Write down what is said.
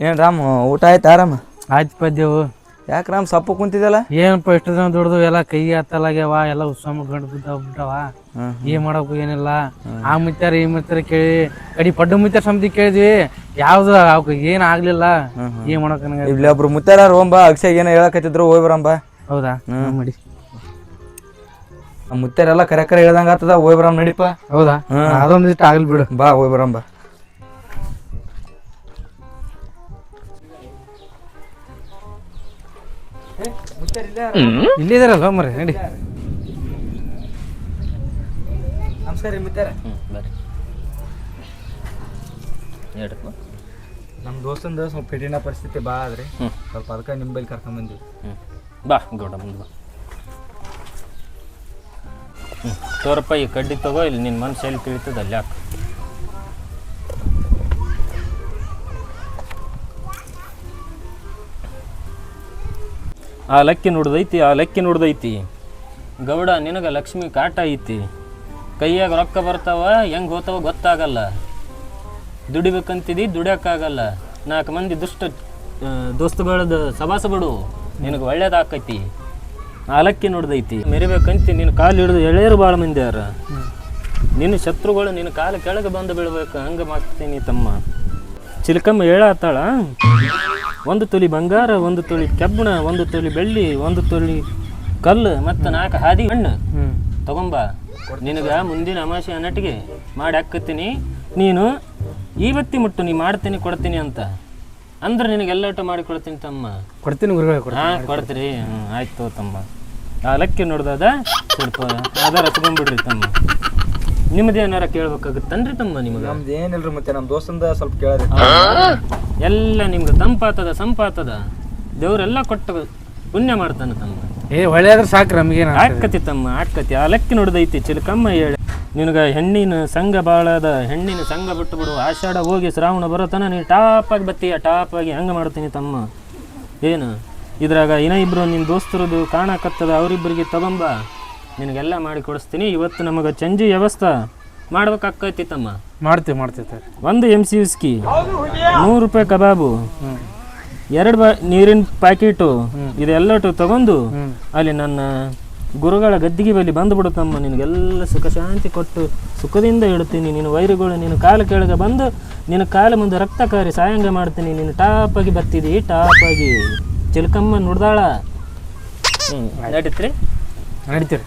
ಏನು ರಾಮ್ ಊಟ ಆಯ್ತಾ ಆರಾಮ ಆಯ್ತು ಪದ್ಯವು ಯಾಕೆ ರಾಮ್ ಸಪ್ಪು ಕುಂತಿದ್ದಲ್ಲ ಏನಪ್ಪ ಇಷ್ಟು ದಿನ ದುಡ್ದು ಎಲ್ಲ ಕೈ ಹತ್ತಲಾಗ್ಯಾವ ಎಲ್ಲ ಉತ್ಸವ ಗಂಡು ಬಿದ್ದಾವ ಬಿಟ್ಟವ. ಏನ್ ಮಾಡಬೇಕು ಏನಿಲ್ಲ. ಆ ಮಿತ್ತಾರ ಈ ಮಿತ್ತಾರ ಕೇಳಿ ಕಡಿ ಪಡ್ಡು ಮಿತ್ತಾರ ಸಮಿತಿ ಕೇಳಿದ್ವಿ. ಯಾವ್ದು ಅವಕ್ಕೆ ಏನ್ ಆಗ್ಲಿಲ್ಲ. ಏನ್ ಮಾಡಕ್ ಇಲ್ಲಿ ಒಬ್ರು ಮುತ್ತಾರ ರೋಂಬ ಅಕ್ಷಯ್ ಏನೋ ಹೇಳಕತ್ತಿದ್ರು ಹೋಗಿ ಬರಂಬ ಹೌದಾ? ಮಾಡಿ. ಮುತ್ತಾರೆಲ್ಲ ಕರೆ ಕರೆ ಹೇಳ್ದಂಗ ಆತದ ಹೋಗಿ ಬರಂ ನಡಿಪ ಹೌದಾ. ಅದೊಂದಿಷ್ಟು ಆಗ್ಲಿ ಬಿಡು. ಬಾ ಹೋಗಿ ಬರಂಬ ಇಲ್ಲೇ ಮರೆ ಮರಿ ನಡಿ. ನಮಸ್ಕಾರ ರೀ ಮುತ್ತಾರ. ಹೇಳ್ರಪ್ಪ ನಮ್ಮ ದೋಸ್ತಂದ ಸ್ವಲ್ಪ ಕಠಿಣ ಪರಿಸ್ಥಿತಿ ಬಾ ಆದ್ರೆ. ಸ್ವಲ್ಪ ಅದಕ್ಕೆ ನಿಮ್ಮ ಕರ್ಕೊಂಬಂದಿವಿ ಬಾ ಗೌಡ ಮುಂದೆ ಬಾ. ಹ್ಞೂ ತೋರಪ್ಪ ಈ ಕಡ್ಡಿ ತಗೋ ಇಲ್ಲಿ ನಿನ್ನ ಮನಸ್ಸಲ್ಲಿ ಎಲ್ಲಿ ತಿಳಿತದ ಅಲ್ಲಿ ಹಾಕು. ಆ ಲಕ್ಕಿ ನುಡ್ದೈತಿ, ಆ ಲಕ್ಕಿ ನುಡ್ದೈತಿ. ಗೌಡ, ನಿನಗೆ ಲಕ್ಷ್ಮಿ ಕಾಟ ಐತಿ. ಕೈಯಾಗ ರೊಕ್ಕ ಬರ್ತಾವ, ಹೆಂಗೆ ಹೋತಾವ ಗೊತ್ತಾಗಲ್ಲ. ದುಡಿಬೇಕಂತಿದಿ ದುಡಿಯೋಕ್ಕಾಗಲ್ಲ ನಾಲ್ಕು ಮಂದಿ ದುಷ್ಟ ದೋಸ್ತುಗಳದ ಸವಾಸ ಬಿಡು ನಿನಗೆ ಒಳ್ಳೇದಾಕೈತಿ ನಾಲ್ಕಿ ನೋಡ್ದೈತಿ. ಮೆರಿಬೇಕಂತಿ ನಿನ್ನ ಕಾಲು ಹಿಡಿದು ಎಳೆಯರು ಭಾಳ ಮಂದಿ ಯಾರ. ನಿನ್ನ ಶತ್ರುಗಳು ನಿನ್ನ ಕಾಲು ಕೆಳಗೆ ಬಂದು ಬೀಳ್ಬೇಕು, ಹಂಗೆ ಮಾಡ್ತೀನಿ ತಮ್ಮ. ಚಿಲ್ಕಮ್ಮ ಹೇಳತ್ತಾಳ ಒಂದು ತೊಲಿ ಬಂಗಾರ ಒಂದು ತೊಲಿ ಕೆಬ್ಬಣ ಒಂದು ತೊಲಿ ಬೆಳ್ಳಿ ಒಂದು ತೊಲಿ ಕಲ್ಲು ಮತ್ತು ನಾಲ್ಕು ಹಾದಿ ಹಣ್ಣು. ತಗೊಂಬ ನಿನಗೆ ಮುಂದಿನ ಅಮಾಸೆ ಅನ್ನಟ್ಟಿಗೆ ಮಾಡಿ ಹಾಕತ್ತೀನಿ. ನೀನು ಇವತ್ತಿ ಮುಟ್ಟು ನೀ ಮಾಡ್ತೀನಿ ಕೊಡ್ತೀನಿ ಅಂತ. ಅಂದ್ರೆ ನಿನಗೆಲ್ಲಟ ಮಾಡಿ ಕೊಡ್ತೀನಿ ತಮ್ಮ. ಕೊಡ್ತೀನಿ ಹಾಂ ಕೊಡ್ತೀರಿ. ಹ್ಞೂ ಆಯ್ತು ತಮ್ಮ. ಆ ಲಕ್ಕಿ ನೋಡ್ದಾದ? ಸ್ವಲ್ಪ ಅದ ತಗೊಂಡ್ಬಿಡ್ರಿ ತಮ್ಮ. ನಿಮ್ದು ಏನಾರ ಕೇಳ್ಬೇಕಾಗುತ್ತನ್ರಿ ತಮ್ಮ ನಿಮ್ಗೆ? ನಮ್ದು ರೀ ಮತ್ತೆ ನಮ್ಮ ದೋಸ್ತಂದ ಸ್ವಲ್ಪ ಕೇಳ್ರಿ ಎಲ್ಲ ನಿಮ್ಗೆ ತಂಪಾತದ ಸಂಪಾತದ. ದೇವರೆಲ್ಲ ಕೊಟ್ಟು ಪುಣ್ಯ ಮಾಡ್ತಾನೆ ತಮ್ಮ. ಏ ಒಳ್ಳೆಯಾದ್ರೆ ಸಾಕು ನಮಗೆ ಆಟ್ಕತಿ ತಮ್ಮ ಆಟ್ಕತಿ. ಆ ಲೆಕ್ಕ ನೋಡ್ದೈತಿ ಚಿಲಕಮ್ಮ ಹೇಳಿ. ನಿನಗೆ ಹೆಣ್ಣಿನ ಸಂಘ ಬಾಳದ ಹೆಣ್ಣಿನ ಸಂಘ ಬಿಟ್ಟು ಬಿಡು. ಆಷಾಢ ಹೋಗಿ ಶ್ರಾವಣ ಬರೋತನ ನೀನು ಟಾಪಾಗಿ ಬತ್ತೀಯ ಟಾಪಾಗಿ ಹಂಗೆ ಮಾಡ್ತೀನಿ ತಮ್ಮ. ಏನು? ಇದ್ರಾಗ ಇನ್ನ ಇಬ್ರು ನಿನ್ನ ದೋಸ್ತರದು ಕಾಣಕತ್ತದ ಅವರಿಬ್ಬರಿಗೆ ತಗೊಂಬ. ನಿನಗೆಲ್ಲ ಮಾಡಿ ಕೊಡಿಸ್ತೀನಿ. ಇವತ್ತು ನಮಗೆ ಚಂಜಿ ವ್ಯವಸ್ಥೆ ಮಾಡ್ಬೇಕಾಕೈತಿ ತಮ್ಮ. ಮಾಡ್ತೀವಿ ಮಾಡ್ತೀವಿ ಸರ್ ಒಂದು ಎಂ ಸಿ ಉಸ್ಕಿ ನೂರು ರೂಪಾಯಿ ಕಬಾಬು ಎರಡು ಬಾ ನೀರಿನ ಪ್ಯಾಕೆಟು ಇದೆಲ್ಲಟು ತಗೊಂಡು ಅಲ್ಲಿ ನನ್ನ ಗುರುಗಳ ಗದ್ದಿಗೆ ಬಳಿ ಬಂದುಬಿಡುತ್ತಮ್ಮ. ನಿನಗೆಲ್ಲ ಸುಖ ಶಾಂತಿ ಕೊಟ್ಟು ಸುಖದಿಂದ ಇಡ್ತೀನಿ ನಿನ್ನ ವೈರುಗಳು ನಿನ್ನ ಕಾಲು ಕೆಳಗೆ ಬಂದು ನಿನ್ನ ಕಾಲು ಮುಂದೆ ರಕ್ತ ಕಾರಿ ಸಾಯಂಗ ಮಾಡ್ತೀನಿ. ನೀನು ಟಾಪಾಗಿ ಬತ್ತಿದಿ ಟಾಪಾಗಿ. ಚಿಲ್ಕಮ್ಮ ನುಡ್ದಾಳ. ಹ್ಞೂ ನಡೀತ್ರಿ. ನಡೀತೀರಿ.